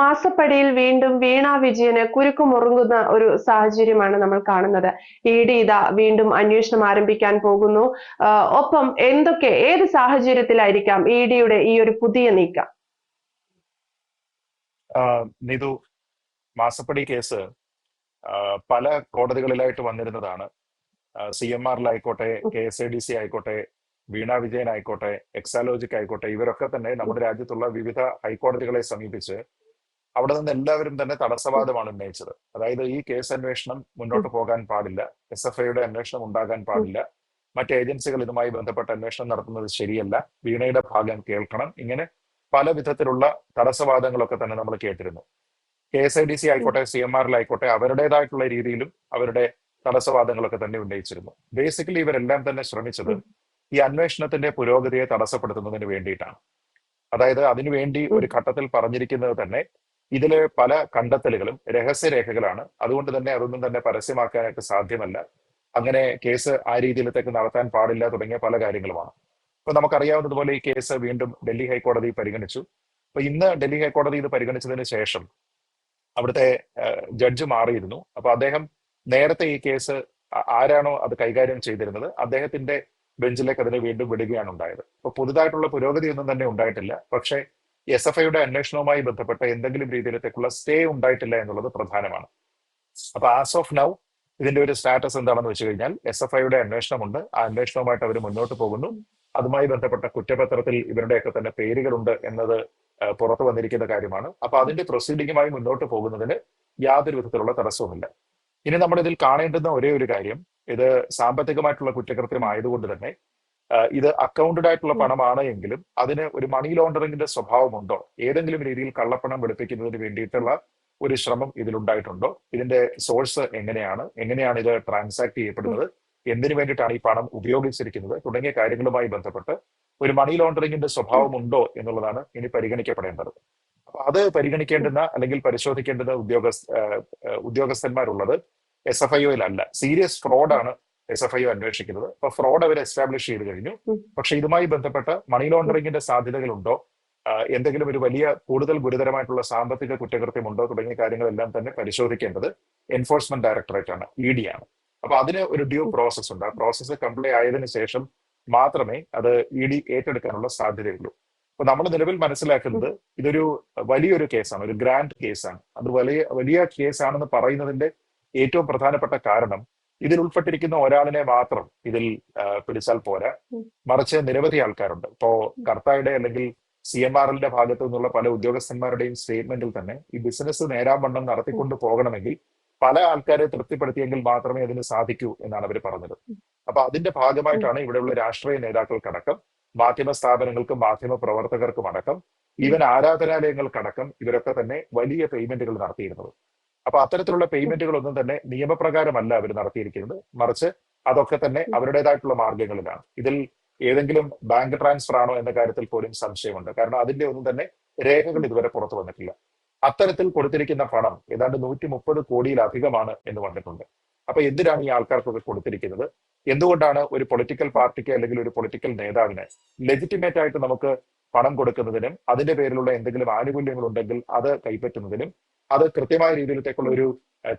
മാസപ്പടിയിൽ വീണ്ടും വീണ വിജയന് കുരുക്കുമുറുങ്ങുന്ന ഒരു സാഹചര്യമാണ് നമ്മൾ കാണുന്നത്. ഇ ഡി ഇതാ വീണ്ടും അന്വേഷണം ആരംഭിക്കാൻ പോകുന്നു. ഒപ്പം എന്തൊക്കെ ഏത് സാഹചര്യത്തിലായിരിക്കാം ഇ ഡിയുടെ ഈ ഒരു പുതിയ നീക്കം? നിതു മാസപ്പടി കേസ് പല കോടതികളിലായിട്ട് വന്നിരുന്നതാണ്. C M ആറിലായിക്കോട്ടെ K S I D C ആയിക്കോട്ടെ വീണ വിജയൻ ആയിക്കോട്ടെ എക്സാലോജിക് ആയിക്കോട്ടെ ഇവരൊക്കെ തന്നെ നമ്മുടെ രാജ്യത്തുള്ള വിവിധ ഹൈക്കോടതികളെ സമീപിച്ച് അവിടെ നിന്ന് എല്ലാവരും തന്നെ തടസ്സവാദമാണ് ഉന്നയിച്ചത്. അതായത് ഈ കേസ് അന്വേഷണം മുന്നോട്ട് പോകാൻ പാടില്ല എസ് എഫ് ഐയുടെ അന്വേഷണം ഉണ്ടാകാൻ പാടില്ല മറ്റ് ഏജൻസികൾ ഇതുമായി ബന്ധപ്പെട്ട അന്വേഷണം നടത്തുന്നത് ശരിയല്ല വീണയുടെ ഭാഗം കേൾക്കണം ഇങ്ങനെ പല വിധത്തിലുള്ള തടസ്സവാദങ്ങളൊക്കെ തന്നെ നമ്മൾ കേട്ടിരുന്നു. K S I D C ആയിക്കോട്ടെ സി എം ആറിലായിക്കോട്ടെ അവരുടേതായിട്ടുള്ള രീതിയിലും അവരുടെ തടസ്സവാദങ്ങളൊക്കെ തന്നെ ഉന്നയിച്ചിരുന്നു. ബേസിക്കലി ഇവരെല്ലാം തന്നെ ശ്രമിച്ചത് ഈ അന്വേഷണത്തിന്റെ പുരോഗതിയെ തടസ്സപ്പെടുത്തുന്നതിന് വേണ്ടിയിട്ടാണ്. അതായത് അതിനുവേണ്ടി ഒരു ഘട്ടത്തിൽ പറഞ്ഞിരിക്കുന്നത് തന്നെ ഇതിലെ പല കണ്ടെത്തലുകളും രഹസ്യരേഖകളാണ്. അതുകൊണ്ട് തന്നെ അതൊന്നും തന്നെ പരസ്യമാക്കാനായിട്ട് സാധ്യമല്ല. അങ്ങനെ കേസ് ആ രീതിയിലത്തേക്ക് നടത്താൻ പാടില്ല തുടങ്ങിയ പല കാര്യങ്ങളുമാണ്. ഇപ്പൊ നമുക്കറിയാവുന്നതുപോലെ ഈ കേസ് വീണ്ടും ഡൽഹി ഹൈക്കോടതി പരിഗണിച്ചു. അപ്പൊ ഇന്ന് ഡൽഹി ഹൈക്കോടതി ഇത് പരിഗണിച്ചതിന് ശേഷം അവിടുത്തെ ജഡ്ജ് മാറിയിരുന്നു. അപ്പൊ അദ്ദേഹം നേരത്തെ ഈ കേസ് ആരാണോ അത് കൈകാര്യം ചെയ്തിരുന്നത് അദ്ദേഹത്തിന്റെ ബെഞ്ചിലേക്ക് അതിനെ വീണ്ടും വിടുകയാണ് ഉണ്ടായത്. അപ്പൊ പുതുതായിട്ടുള്ള പുരോഗതി ഒന്നും തന്നെ ഉണ്ടായിട്ടില്ല. പക്ഷേ എസ് എഫ് ഐയുടെ അന്വേഷണവുമായി ബന്ധപ്പെട്ട എന്തെങ്കിലും രീതിയിലത്തേക്കുള്ള സ്റ്റേ ഉണ്ടായിട്ടില്ല എന്നുള്ളത് പ്രധാനമാണ്. അപ്പൊ ആസ് ഓഫ് നൗ ഇതിന്റെ ഒരു സ്റ്റാറ്റസ് എന്താണെന്ന് വെച്ച് കഴിഞ്ഞാൽ എസ് എഫ് ഐയുടെ അന്വേഷണമുണ്ട്. ആ അന്വേഷണവുമായിട്ട് അവർ മുന്നോട്ട് പോകുന്നു. അതുമായി ബന്ധപ്പെട്ട കുറ്റപത്രത്തിൽ ഇവരുടെയൊക്കെ തന്നെ പേരുകളുണ്ട് എന്നത് പുറത്തു വന്നിരിക്കുന്ന കാര്യമാണ്. അപ്പൊ അതിന്റെ പ്രൊസീഡിങ്ങുമായി മുന്നോട്ട് പോകുന്നതിന് യാതൊരു വിധത്തിലുള്ള തടസ്സവുമില്ല. ഇനി നമ്മൾ ഇതിൽ കാണേണ്ടുന്ന ഒരേ ഒരു കാര്യം ഇത് സാമ്പത്തികമായിട്ടുള്ള കുറ്റകൃത്യം ആയതുകൊണ്ട് തന്നെ ഇത് അക്കൗണ്ടഡ് ആയിട്ടുള്ള പണമാണ് എങ്കിലും അതിന് ഒരു മണി ലോണ്ടറിംഗിന്റെ സ്വഭാവമുണ്ടോ? ഏതെങ്കിലും രീതിയിൽ കള്ളപ്പണം വെളുപ്പിക്കുന്നതിന് വേണ്ടിയിട്ടുള്ള ഒരു ശ്രമം ഇതിലുണ്ടായിട്ടുണ്ടോ? ഇതിന്റെ സോഴ്സ് എങ്ങനെയാണ്? എങ്ങനെയാണ് ഇത് ട്രാൻസാക്ട് ചെയ്യപ്പെടുന്നത്? എന്തിനു വേണ്ടിയിട്ടാണ് ഈ പണം ഉപയോഗിച്ചിരിക്കുന്നത്? തുടങ്ങിയ കാര്യങ്ങളുമായി ബന്ധപ്പെട്ട് ഒരു മണി ലോണ്ടറിംഗിന്റെ സ്വഭാവം ഉണ്ടോ എന്നുള്ളതാണ് ഇനി പരിഗണിക്കപ്പെടേണ്ടത്. അപ്പൊ അത് പരിഗണിക്കേണ്ടുന്ന അല്ലെങ്കിൽ പരിശോധിക്കേണ്ടുന്ന ഉദ്യോഗസ്ഥ ഉദ്യോഗസ്ഥന്മാരുള്ളത് എസ് എഫ് ഐ ഒയിലല്ല സീരിയസ് ഫ്രോഡാണ് എസ് എഫ് ഐ ഒ അന്വേഷിക്കുന്നത്. അപ്പൊ ഫ്രോഡ് അവർ എസ്റ്റാബ്ലിഷ് ചെയ്ത് കഴിഞ്ഞു. പക്ഷെ ഇതുമായി ബന്ധപ്പെട്ട് മണി ലോണ്ടറിംഗിന്റെ സാധ്യതകളുണ്ടോ? എന്തെങ്കിലും ഒരു വലിയ കൂടുതൽ ഗുരുതരമായിട്ടുള്ള സാമ്പത്തിക കുറ്റകൃത്യമുണ്ടോ? തുടങ്ങിയ കാര്യങ്ങളെല്ലാം തന്നെ പരിശോധിക്കേണ്ടത് എൻഫോഴ്സ്മെന്റ് ഡയറക്ടറേറ്റ് ആണ് ഇ ഡി ആണ്. അപ്പൊ അതിന് ഒരു ഡ്യൂ പ്രോസസ് ഉണ്ട്. ആ പ്രോസസ്സ് കംപ്ലീറ്റ് ആയതിനു ശേഷം മാത്രമേ അത് ഇ ഡി ഏറ്റെടുക്കാനുള്ള സാധ്യതയുള്ളൂ. അപ്പൊ നമ്മൾ നിലവിൽ മനസ്സിലാക്കുന്നത് ഇതൊരു വലിയൊരു കേസാണ് ഒരു ഗ്രാൻഡ് കേസാണ് അത് വലിയ വലിയ കേസാണെന്ന് പറയുന്നതിന്റെ ഏറ്റവും പ്രധാനപ്പെട്ട കാരണം ഇതിൽ ഉൾപ്പെട്ടിരിക്കുന്ന ഒരാളിനെ മാത്രം ഇതിൽ പിടിച്ചാൽ പോരാ. മറിച്ച് നിരവധി ആൾക്കാരുണ്ട്. ഇപ്പോ കർത്തായുടെ അല്ലെങ്കിൽ സി എം ആർ എല്ലിന്റെ ഭാഗത്തു നിന്നുള്ള പല ഉദ്യോഗസ്ഥന്മാരുടെയും സ്റ്റേറ്റ്മെന്റിൽ തന്നെ ഈ ബിസിനസ് നേരാവണ്ണം നടത്തിക്കൊണ്ട് പോകണമെങ്കിൽ പല ആൾക്കാരെ തൃപ്തിപ്പെടുത്തിയെങ്കിൽ മാത്രമേ അതിന് സാധിക്കൂ എന്നാണ് അവർ പറഞ്ഞത്. അപ്പൊ അതിന്റെ ഭാഗമായിട്ടാണ് ഇവിടെയുള്ള രാഷ്ട്രീയ നേതാക്കൾക്കടക്കം മാധ്യമ സ്ഥാപനങ്ങൾക്കും മാധ്യമ പ്രവർത്തകർക്കും അടക്കം ഈവൻ ആരാധനാലയങ്ങൾക്കടക്കം ഇവരൊക്കെ തന്നെ വലിയ പേയ്മെന്റുകൾ നടത്തിയിരുന്നത്. അപ്പൊ അത്തരത്തിലുള്ള പേയ്മെന്റുകളൊന്നും തന്നെ നിയമപ്രകാരമല്ല അവർ നടത്തിയിരിക്കുന്നത്. മറിച്ച് അതൊക്കെ തന്നെ അവരുടേതായിട്ടുള്ള മാർഗങ്ങളിലാണ് ഇതിൽ ഏതെങ്കിലും ബാങ്ക് ട്രാൻസ്ഫർ ആണോ എന്ന കാര്യത്തിൽ പോലും സംശയമുണ്ട്. കാരണം അതിന്റെ ഒന്നും തന്നെ രേഖകൾ ഇതുവരെ പുറത്തു വന്നിട്ടില്ല. അത്തരത്തിൽ കൊടുത്തിരിക്കുന്ന പണം ഏതാണ്ട് നൂറ്റി മുപ്പത് കോടിയിലധികമാണ് എന്ന് വന്നിട്ടുണ്ട്. അപ്പൊ എന്തിനാണ് ഈ ആൾക്കാർക്കൊക്കെ കൊടുത്തിരിക്കുന്നത്? എന്തുകൊണ്ടാണ് ഒരു പൊളിറ്റിക്കൽ പാർട്ടിക്ക് അല്ലെങ്കിൽ ഒരു പൊളിറ്റിക്കൽ നേതാവിന് ലെജിറ്റിമേറ്റ് ആയിട്ട് നമുക്ക് പണം കൊടുക്കുന്നതിനും അതിന്റെ പേരിലുള്ള എന്തെങ്കിലും ആനുകൂല്യങ്ങൾ ഉണ്ടെങ്കിൽ അത് കൈപ്പറ്റുന്നതിനും അത് കൃത്യമായ രീതിയിലത്തേക്കുള്ള ഒരു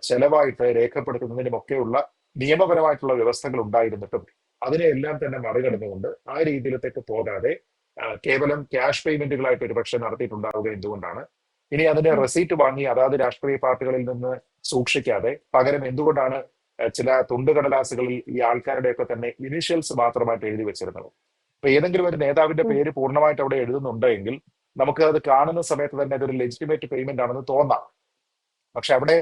ചെലവായിട്ട് രേഖപ്പെടുത്തുന്നതിനും ഒക്കെയുള്ള നിയമപരമായിട്ടുള്ള വ്യവസ്ഥകൾ ഉണ്ടായിരുന്നിട്ടും അതിനെല്ലാം തന്നെ മറികടന്നുകൊണ്ട് ആ രീതിയിലത്തേക്ക് പോകാതെ കേവലം ക്യാഷ് പേയ്മെന്റുകളായിട്ട് ഒരുപക്ഷെ നടത്തിയിട്ടുണ്ടാവുക എന്തുകൊണ്ടാണ്? ഇനി അതിന്റെ റെസീറ്റ് വാങ്ങി അതാത് രാഷ്ട്രീയ പാർട്ടികളിൽ നിന്ന് സൂക്ഷിക്കാതെ പകരം എന്തുകൊണ്ടാണ് ചില തുണ്ടുകടലാസുകളിൽ ഈ ആൾക്കാരുടെയൊക്കെ തന്നെ ഇനിഷ്യൽസ് മാത്രമായിട്ട് എഴുതി വെച്ചിരുന്നത്? അപ്പൊ ഏതെങ്കിലും ഒരു നേതാവിന്റെ പേര് പൂർണമായിട്ട് അവിടെ എഴുതുന്നുണ്ടെങ്കിൽ നമുക്ക് അത് കാണുന്ന സമയത്ത് തന്നെ അതൊരു ലെജിറ്റിമേറ്റ് പേയ്മെന്റ് ആണെന്ന് തോന്നാം. പക്ഷെ അവിടെ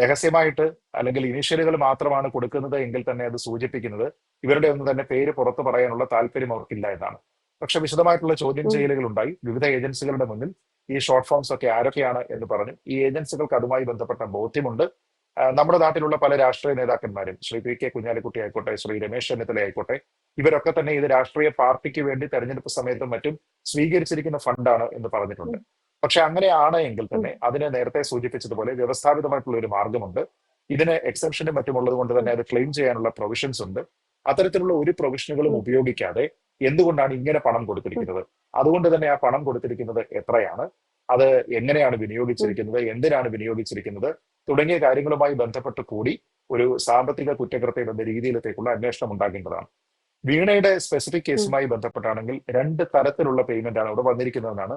രഹസ്യമായിട്ട് അല്ലെങ്കിൽ ഇനീഷ്യലുകൾ മാത്രമാണ് കൊടുക്കുന്നത് എങ്കിൽ തന്നെ അത് സൂചിപ്പിക്കുന്നത് ഇവരുടെ ഒന്നും തന്നെ പേര് പുറത്തു പറയാനുള്ള താല്പര്യം അവർക്കില്ല എന്നാണ്. പക്ഷെ വിശദമായിട്ടുള്ള ചോദ്യം ചെയ്യലുകൾ ഉണ്ടായി വിവിധ ഏജൻസികളുടെ മുന്നിൽ ഈ ഷോർട്ട് ഫോംസ് ഒക്കെ ആരൊക്കെയാണ് എന്ന് പറഞ്ഞു ഈ ഏജൻസികൾക്ക് അതുമായി ബന്ധപ്പെട്ട ബോധ്യമുണ്ട്. നമ്മുടെ നാട്ടിലുള്ള പല രാഷ്ട്രീയ നേതാക്കന്മാരും ശ്രീ പി കെ കുഞ്ഞാലിക്കുട്ടി ആയിക്കോട്ടെ ശ്രീ രമേശ് ചെന്നിത്തല ആയിക്കോട്ടെ ഇവരൊക്കെ തന്നെ ഇത് രാഷ്ട്രീയ പാർട്ടിക്ക് വേണ്ടി തെരഞ്ഞെടുപ്പ് സമയത്തും മറ്റും സ്വീകരിച്ചിരിക്കുന്ന ഫണ്ടാണ് എന്ന് പറഞ്ഞിട്ടുണ്ട്. പക്ഷെ അങ്ങനെയാണ് എങ്കിൽ തന്നെ അതിനെ നേരത്തെ സൂചിപ്പിച്ചതുപോലെ വ്യവസ്ഥാപിതമായിട്ടുള്ള ഒരു മാർഗമുണ്ട്. ഇതിന് എക്സെപ്ഷനും മറ്റുമുള്ളത് കൊണ്ട് തന്നെ അത് ക്ലെയിം ചെയ്യാനുള്ള പ്രൊവിഷൻസ് ഉണ്ട്. അത്തരത്തിലുള്ള ഒരു പ്രൊവിഷനുകളും ഉപയോഗിക്കാതെ എന്തുകൊണ്ടാണ് ഇങ്ങനെ പണം കൊടുത്തിരിക്കുന്നത്? അതുകൊണ്ട് തന്നെ ആ പണം കൊടുത്തിരിക്കുന്നത് എത്രയാണ്? അത് എങ്ങനെയാണ് വിനിയോഗിച്ചിരിക്കുന്നത്? എന്തിനാണ് വിനിയോഗിച്ചിരിക്കുന്നത്? തുടങ്ങിയ കാര്യങ്ങളുമായി ബന്ധപ്പെട്ട് കൂടി ഒരു സാമ്പത്തിക കുറ്റകൃത്യം എന്ന രീതിയിലത്തേക്കുള്ള അന്വേഷണം ഉണ്ടാകേണ്ടതാണ്. വീണയുടെ സ്പെസിഫിക് കേസുമായി ബന്ധപ്പെട്ടാണെങ്കിൽ രണ്ട് തരത്തിലുള്ള പേയ്മെന്റ് ആണ് അവിടെ വന്നിരിക്കുന്നതെന്നാണ്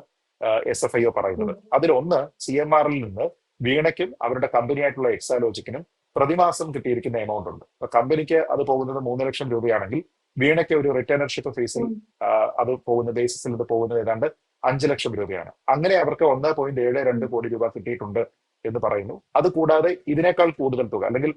എസ് എഫ് ഐ ഒ പറയുന്നത്. അതിലൊന്ന് സി എം ആറിൽ നിന്ന് വീണയ്ക്കും അവരുടെ കമ്പനി ആയിട്ടുള്ള എക്സാലോജിക്കിനും പ്രതിമാസം കിട്ടിയിരിക്കുന്ന എമൗണ്ട് ഉണ്ട്. അപ്പൊ കമ്പനിക്ക് അത് പോകുന്നത് മൂന്ന് ലക്ഷം രൂപയാണെങ്കിൽ വീണയ്ക്ക് ഒരു റിട്ടേണർഷിപ്പ് ഫീസിൽ അത് പോകുന്ന ബേസിസിൽ ഇത് പോകുന്നത് ഏതാണ്ട് അഞ്ച് ലക്ഷം രൂപയാണ്. അങ്ങനെ അവർക്ക് ഒന്ന് പോയിന്റ് ഏഴ് രണ്ട് കോടി രൂപ കിട്ടിയിട്ടുണ്ട് എന്ന് പറയുന്നു. അത് കൂടാതെ ഇതിനേക്കാൾ കൂടുതൽ തുക അല്ലെങ്കിൽ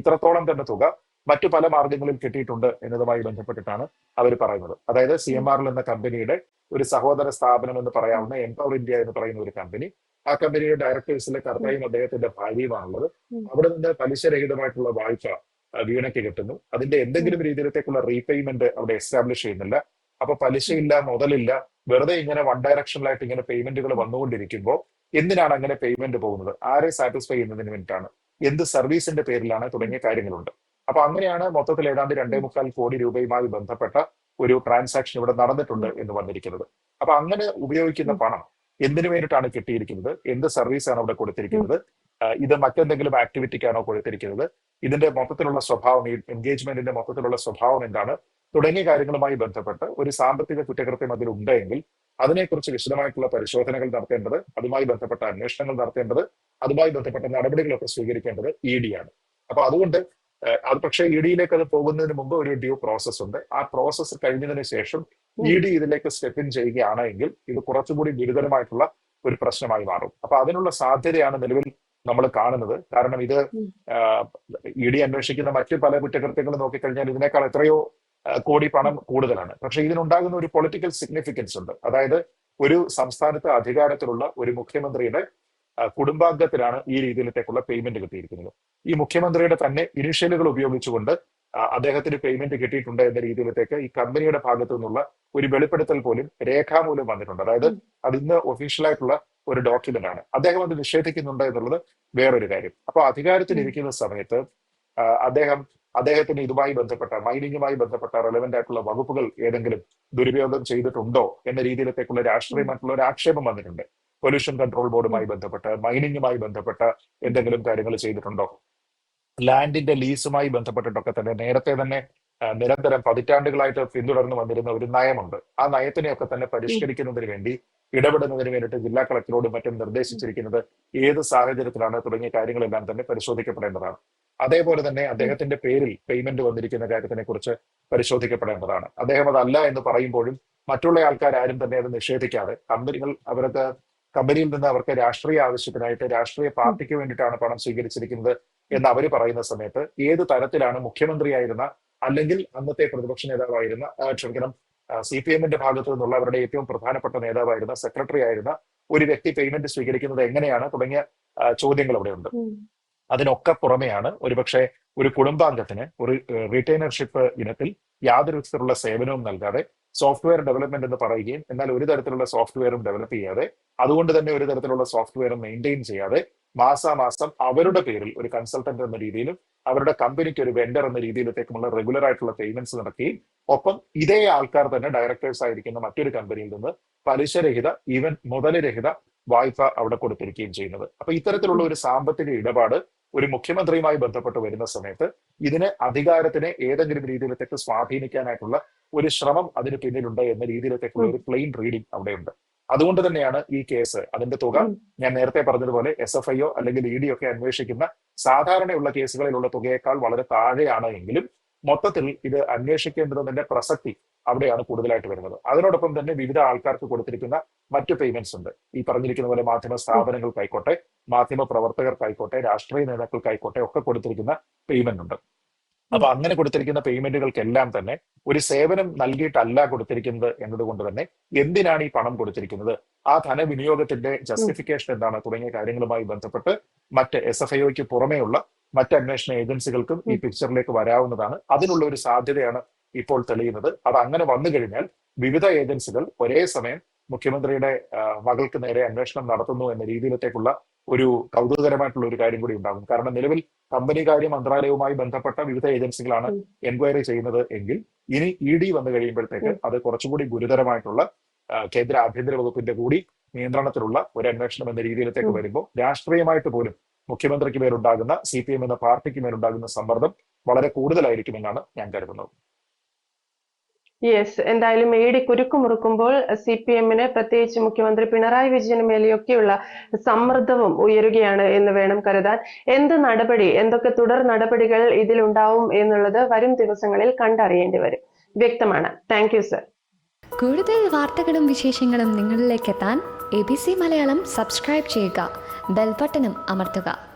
ഇത്രത്തോളം തന്നെ തുക മറ്റു പല മാർഗങ്ങളിൽ കിട്ടിയിട്ടുണ്ട് എന്നതുമായി ബന്ധപ്പെട്ടിട്ടാണ് അവർ പറയുന്നത്. അതായത് സി എം ആറിൽ എന്ന കമ്പനിയുടെ ഒരു സഹോദര സ്ഥാപനം എന്ന് പറയാവുന്ന എംപവർ ഇന്ത്യ എന്ന് പറയുന്ന ഒരു കമ്പനി. ആ കമ്പനിയുടെ ഡയറക്ടേഴ്സിലെ കർത്തയും അദ്ദേഹത്തിന്റെ ഭാര്യയുമാണുള്ളത്. അവിടെ നിന്ന് പലിശരഹിതമായിട്ടുള്ള വായ്പ വീണയ്ക്ക് കിട്ടുന്നു. അതിന്റെ എന്തെങ്കിലും രീതിയിലത്തേക്കുള്ള റീപേയ്മെന്റ് അവിടെ എസ്റ്റാബ്ലിഷ് ചെയ്യുന്നില്ല. അപ്പൊ പലിശയില്ല മുതലില്ല വെറുതെ ഇങ്ങനെ വൺ ഡയറക്ഷനിലായിട്ട് ഇങ്ങനെ പേയ്മെന്റുകൾ വന്നുകൊണ്ടിരിക്കുമ്പോൾ എന്തിനാണ് അങ്ങനെ പേയ്മെന്റ് പോകുന്നത്? ആരെ സാറ്റിസ്ഫൈ ചെയ്യുന്നതിന് വേണ്ടിയിട്ടാണ്? എന്ത് സർവീസിന്റെ പേരിലാണ് തുടങ്ങിയ കാര്യങ്ങളുണ്ട്. അപ്പൊ അങ്ങനെയാണ് മൊത്തത്തിൽ ഏതാണ്ട് രണ്ടേ മുക്കാൽ കോടി രൂപയുമായി ബന്ധപ്പെട്ട ഒരു ട്രാൻസാക്ഷൻ ഇവിടെ നടന്നിട്ടുണ്ട് എന്ന് വന്നിരിക്കുന്നത്. അപ്പൊ അങ്ങനെ ഉപയോഗിക്കുന്ന പണം എന്തിനു വേണ്ടിയിട്ടാണ് കിട്ടിയിരിക്കുന്നത്? എന്ത് സർവീസ് ആണ് അവിടെ കൊടുത്തിരിക്കുന്നത്? ഇത് മറ്റെന്തെങ്കിലും ആക്ടിവിറ്റിക്കാണോ കൊടുത്തിരിക്കുന്നത്? ഇതിന്റെ മൊത്തത്തിലുള്ള സ്വഭാവം ഈ എൻഗേജ്മെന്റിന്റെ മൊത്തത്തിലുള്ള സ്വഭാവം എന്താണ്? തുടങ്ങിയ കാര്യങ്ങളുമായി ബന്ധപ്പെട്ട് ഒരു സാമ്പത്തിക കുറ്റകൃത്യം അതിൽ ഉണ്ടെങ്കിൽ അതിനെക്കുറിച്ച് വിശദമായിട്ടുള്ള പരിശോധനകൾ നടത്തേണ്ടത് അതുമായി ബന്ധപ്പെട്ട അന്വേഷണങ്ങൾ നടത്തേണ്ടത് അതുമായി ബന്ധപ്പെട്ട നടപടികളൊക്കെ സ്വീകരിക്കേണ്ടത് ഇ ഡി ആണ് അപ്പൊ അതുകൊണ്ട് അത് പക്ഷേ ഇ ഡിയിലേക്ക് അത് പോകുന്നതിന് മുമ്പ് ഒരു ഡ്യൂ പ്രോസസ് ഉണ്ട്. ആ പ്രോസസ്സ് കഴിഞ്ഞതിന് ശേഷം ഇ ഡി ഇതിലേക്ക് സ്റ്റെപ്പ് ഇൻ ചെയ്യുകയാണെങ്കിൽ ഇത് കുറച്ചുകൂടി ഗുരുതരമായിട്ടുള്ള ഒരു പ്രശ്നമായി മാറും. അപ്പൊ അതിനുള്ള സാധ്യതയാണ് നിലവിൽ നമ്മൾ കാണുന്നത്. കാരണം ഇത് ഇ ഡി അന്വേഷിക്കുന്ന മറ്റു പല കുറ്റകൃത്യങ്ങളും നോക്കിക്കഴിഞ്ഞാൽ ഇതിനേക്കാൾ എത്രയോ കോടി പണം കൂടുതലാണ്. പക്ഷെ ഇതിനുണ്ടാകുന്ന ഒരു പൊളിറ്റിക്കൽ സിഗ്നിഫിക്കൻസ് ഉണ്ട്. അതായത് ഒരു സംസ്ഥാനത്ത് അധികാരത്തിലുള്ള ഒരു മുഖ്യമന്ത്രിയുടെ കുടുംബാംഗത്തിനാണ് ഈ രീതിയിലത്തേക്കുള്ള പേയ്മെന്റ് കിട്ടിയിരിക്കുന്നത്. ഈ മുഖ്യമന്ത്രിയുടെ തന്നെ ഇനിഷ്യലുകൾ ഉപയോഗിച്ചുകൊണ്ട് അദ്ദേഹത്തിന് പേയ്മെന്റ് കിട്ടിയിട്ടുണ്ട് എന്ന രീതിയിലത്തേക്ക് ഈ കമ്പനിയുടെ ഭാഗത്തു നിന്നുള്ള ഒരു വെളിപ്പെടുത്തൽ പോലും രേഖാമൂലം വന്നിട്ടുണ്ട്. അതായത് അത് ഇന്ന് ഒഫീഷ്യലായിട്ടുള്ള ഒരു ഡോക്യുമെന്റ് ആണ്. അദ്ദേഹം അത് നിഷേധിക്കുന്നുണ്ട് എന്നുള്ളത് വേറൊരു കാര്യം. അപ്പൊ അധികാരത്തിലിരിക്കുന്ന സമയത്ത് അദ്ദേഹം അദ്ദേഹത്തിന് ഇതുമായി ബന്ധപ്പെട്ട മൈനിങ്ങുമായി ബന്ധപ്പെട്ട റെലവെന്റ് ആയിട്ടുള്ള വകുപ്പുകൾ ഏതെങ്കിലും ദുരുപയോഗം ചെയ്തിട്ടുണ്ടോ എന്ന രീതിയിലത്തേക്കുള്ള രാഷ്ട്രീയമായിട്ടുള്ള ഒരു ആക്ഷേപം വന്നിട്ടുണ്ട്. പൊല്യൂഷൻ കൺട്രോൾ ബോർഡുമായി ബന്ധപ്പെട്ട് മൈനിങ്ങുമായി ബന്ധപ്പെട്ട എന്തെങ്കിലും കാര്യങ്ങൾ ചെയ്തിട്ടുണ്ടോ? ലാൻഡിന്റെ ലീസുമായി ബന്ധപ്പെട്ടിട്ടൊക്കെ തന്നെ നേരത്തെ തന്നെ നിരന്തരം പതിറ്റാണ്ടുകളായിട്ട് പിന്തുടർന്നു വന്നിരുന്ന ഒരു നയമുണ്ട്. ആ നയത്തിനെയൊക്കെ തന്നെ പരിഷ്കരിക്കുന്നതിന് വേണ്ടി ഇടപെടുന്നതിന് വേണ്ടിയിട്ട് ജില്ലാ കളക്ടറോടും മറ്റും നിർദ്ദേശിച്ചിരിക്കുന്നത് ഏത് സാഹചര്യത്തിലാണ് തുടങ്ങിയ കാര്യങ്ങളെല്ലാം തന്നെ പരിശോധിക്കപ്പെടേണ്ടതാണ്. അതേപോലെ തന്നെ അദ്ദേഹത്തിന്റെ പേരിൽ പേയ്മെന്റ് വന്നിരിക്കുന്ന കാര്യത്തിനെ കുറിച്ച് പരിശോധിക്കപ്പെടേണ്ടതാണ്. അദ്ദേഹം അതല്ല എന്ന് പറയുമ്പോഴും മറ്റുള്ള ആൾക്കാർ ആരും തന്നെ അത് നിഷേധിക്കാതെ കമ്പനികൾ അവർക്ക് കമ്പനിയിൽ നിന്ന് അവർക്ക് രാഷ്ട്രീയ ആവശ്യത്തിനായിട്ട് രാഷ്ട്രീയ പാർട്ടിക്ക് വേണ്ടിയിട്ടാണ് പണം സ്വീകരിച്ചിരിക്കുന്നത് എന്ന് അവർ പറയുന്ന സമയത്ത് ഏത് തരത്തിലാണ് മുഖ്യമന്ത്രിയായിരുന്ന അല്ലെങ്കിൽ അന്നത്തെ പ്രതിപക്ഷ നേതാവായിരുന്ന ക്ഷമിക്കണം സി പി എമ്മിന്റെ ഭാഗത്തു നിന്നുള്ള അവരുടെ ഏറ്റവും പ്രധാനപ്പെട്ട നേതാവായിരുന്ന സെക്രട്ടറി ആയിരുന്ന ഒരു വ്യക്തി പേയ്മെന്റ് സ്വീകരിക്കുന്നത് എങ്ങനെയാണ് തുടങ്ങിയ ചോദ്യങ്ങൾ അവിടെയുണ്ട്. അതിനൊക്കെ പുറമെയാണ് ഒരുപക്ഷെ ഒരു കുടുംബാംഗത്തിന് ഒരു റിട്ടൈനർഷിപ്പ് ഇനത്തിൽ യാതൊരു വിധത്തിലുള്ള സേവനവും നൽകാതെ സോഫ്റ്റ്വെയർ ഡെവലപ്മെന്റ് എന്ന് പറയുകയും എന്നാൽ ഒരു തരത്തിലുള്ള സോഫ്റ്റ്വെയറും ഡെവലപ്പ് ചെയ്യാതെ അതുകൊണ്ട് തന്നെ ഒരു തരത്തിലുള്ള സോഫ്റ്റ്വെയറും മെയിന്റെയിൻ ചെയ്യാതെ മാസാമാസം അവരുടെ പേരിൽ ഒരു കൺസൾട്ടന്റ് എന്ന രീതിയിലും അവരുടെ കമ്പനിക്ക് ഒരു വെണ്ടർ എന്ന രീതിയിലത്തേക്കുമുള്ള റെഗുലർ ആയിട്ടുള്ള പേയ്മെന്റ്സ് നടക്കുകയും ഒപ്പം ഇതേ ആൾക്കാർ തന്നെ ഡയറക്ടേഴ്സ് ആയിരിക്കുന്ന മറ്റൊരു കമ്പനിയിൽ നിന്ന് പലിശരഹിത ഈവൻ മുതലരഹിത വായ്പ അവിടെ കൊടുത്തിരിക്കുകയും ചെയ്യുന്നത്. അപ്പൊ ഇത്തരത്തിലുള്ള ഒരു സാമ്പത്തിക ഇടപാട് ഒരു മുഖ്യമന്ത്രിയുമായി ബന്ധപ്പെട്ട് വരുന്ന സമയത്ത് ഇതിന് അധികാരത്തിനെ ഏതെങ്കിലും രീതിയിലത്തേക്ക് സ്വാധീനിക്കാനായിട്ടുള്ള ഒരു ശ്രമം അതിന് പിന്നിലുണ്ട് എന്ന രീതിയിലത്തേക്കുള്ള ഒരു പ്ലെയിൻ റീഡിംഗ് അവിടെയുണ്ട്. അതുകൊണ്ട് തന്നെയാണ് ഈ കേസ് അതിന്റെ തുക ഞാൻ നേരത്തെ പറഞ്ഞതുപോലെ എസ് എഫ് ഐഒ അല്ലെങ്കിൽ ഇ ഡി ഒക്കെ അന്വേഷിക്കുന്ന സാധാരണയുള്ള കേസുകളിലുള്ള തുകയേക്കാൾ വളരെ താഴെയാണ് എങ്കിലും മൊത്തത്തിൽ ഇത് അന്വേഷിക്കേണ്ടതിന്റെ പ്രസക്തി അവിടെയാണ് കൂടുതലായിട്ട് വരുന്നത്. അതിനോടൊപ്പം തന്നെ വിവിധ ആൾക്കാർക്ക് കൊടുത്തിരിക്കുന്ന മറ്റു പേയ്മെന്റ്സ് ഉണ്ട്. ഈ പറഞ്ഞിരിക്കുന്ന പോലെ മാധ്യമ സ്ഥാപനങ്ങൾക്കായിക്കോട്ടെ മാധ്യമ പ്രവർത്തകർക്കായിക്കോട്ടെ രാഷ്ട്രീയ നേതാക്കൾക്കായിക്കോട്ടെ ഒക്കെ കൊടുത്തിരിക്കുന്ന പേയ്മെന്റ് ഉണ്ട്. അപ്പൊ അങ്ങനെ കൊടുത്തിരിക്കുന്ന പേയ്മെന്റുകൾക്കെല്ലാം തന്നെ ഒരു സേവനം നൽകിയിട്ടല്ല കൊടുത്തിരിക്കുന്നത് എന്നതുകൊണ്ട് തന്നെ എന്തിനാണ് ഈ പണം കൊടുത്തിരിക്കുന്നത്? ആ ധനവിനിയോഗത്തിന്റെ ജസ്റ്റിഫിക്കേഷൻ എന്താണ്? തുടങ്ങിയ കാര്യങ്ങളുമായി ബന്ധപ്പെട്ട് മറ്റ് എസ് എഫ് ഐഒക്ക് പുറമെയുള്ള മറ്റ് അന്വേഷണ ഏജൻസികൾക്കും ഈ പിക്ചറിലേക്ക് വരാവുന്നതാണ്. അതിനുള്ള ഒരു സാധ്യതയാണ് ഇപ്പോൾ തെളിയുന്നത്. അത് അങ്ങനെ വന്നു കഴിഞ്ഞാൽ വിവിധ ഏജൻസികൾ ഒരേ സമയം മുഖ്യമന്ത്രിയുടെ മകൾക്ക് നേരെ അന്വേഷണം നടത്തുന്നു എന്ന രീതിയിലത്തേക്കുള്ള ഒരു കൗതുകകരമായിട്ടുള്ള ഒരു കാര്യം കൂടി ഉണ്ടാകും. കാരണം നിലവിൽ കമ്പനി കാര്യ മന്ത്രാലയവുമായി ബന്ധപ്പെട്ട വിവിധ ഏജൻസികളാണ് എൻക്വയറി ചെയ്യുന്നത് എങ്കിൽ ഇനി ഇ ഡി വന്നു കഴിയുമ്പോഴത്തേക്ക് അത് കുറച്ചുകൂടി ഗുരുതരമായിട്ടുള്ള കേന്ദ്ര ആഭ്യന്തര വകുപ്പിന്റെ കൂടി നിയന്ത്രണത്തിലുള്ള ഒരു അന്വേഷണം എന്ന രീതിയിലേക്ക് വരുമ്പോൾ രാഷ്ട്രീയമായിട്ട് പോലും മുഖ്യമന്ത്രിക്ക് മേലുണ്ടാകുന്ന സി പി എം എന്ന പാർട്ടിക്ക് മേലുണ്ടാകുന്ന സമ്മർദ്ദം വളരെ കൂടുതലായിരിക്കുമെന്നാണ് ഞാൻ കരുതുന്നത്. യെസ് എന്തായാലും ഇ ഡി കുരുക്കുമുറുക്കുമ്പോൾ സി പി എമ്മിന് പ്രത്യേകിച്ച് മുഖ്യമന്ത്രി പിണറായി വിജയന് മേലെയൊക്കെയുള്ള സമ്മർദ്ദവും ഉയരുകയാണ് എന്ന് വേണം കരുതാൻ. എന്ത് നടപടി എന്തൊക്കെ തുടർ നടപടികൾ ഇതിലുണ്ടാവും എന്നുള്ളത് വരും ദിവസങ്ങളിൽ കണ്ടറിയേണ്ടി വരും. വ്യക്തമാണ്. താങ്ക് യു സർ കൂടുതൽ വാർത്തകളും വിശേഷങ്ങളും നിങ്ങളിലേക്ക് എത്താൻ A B C Malayalam subscribe ചെയ്യുക ബെൽബട്ടനും അമർത്തുക.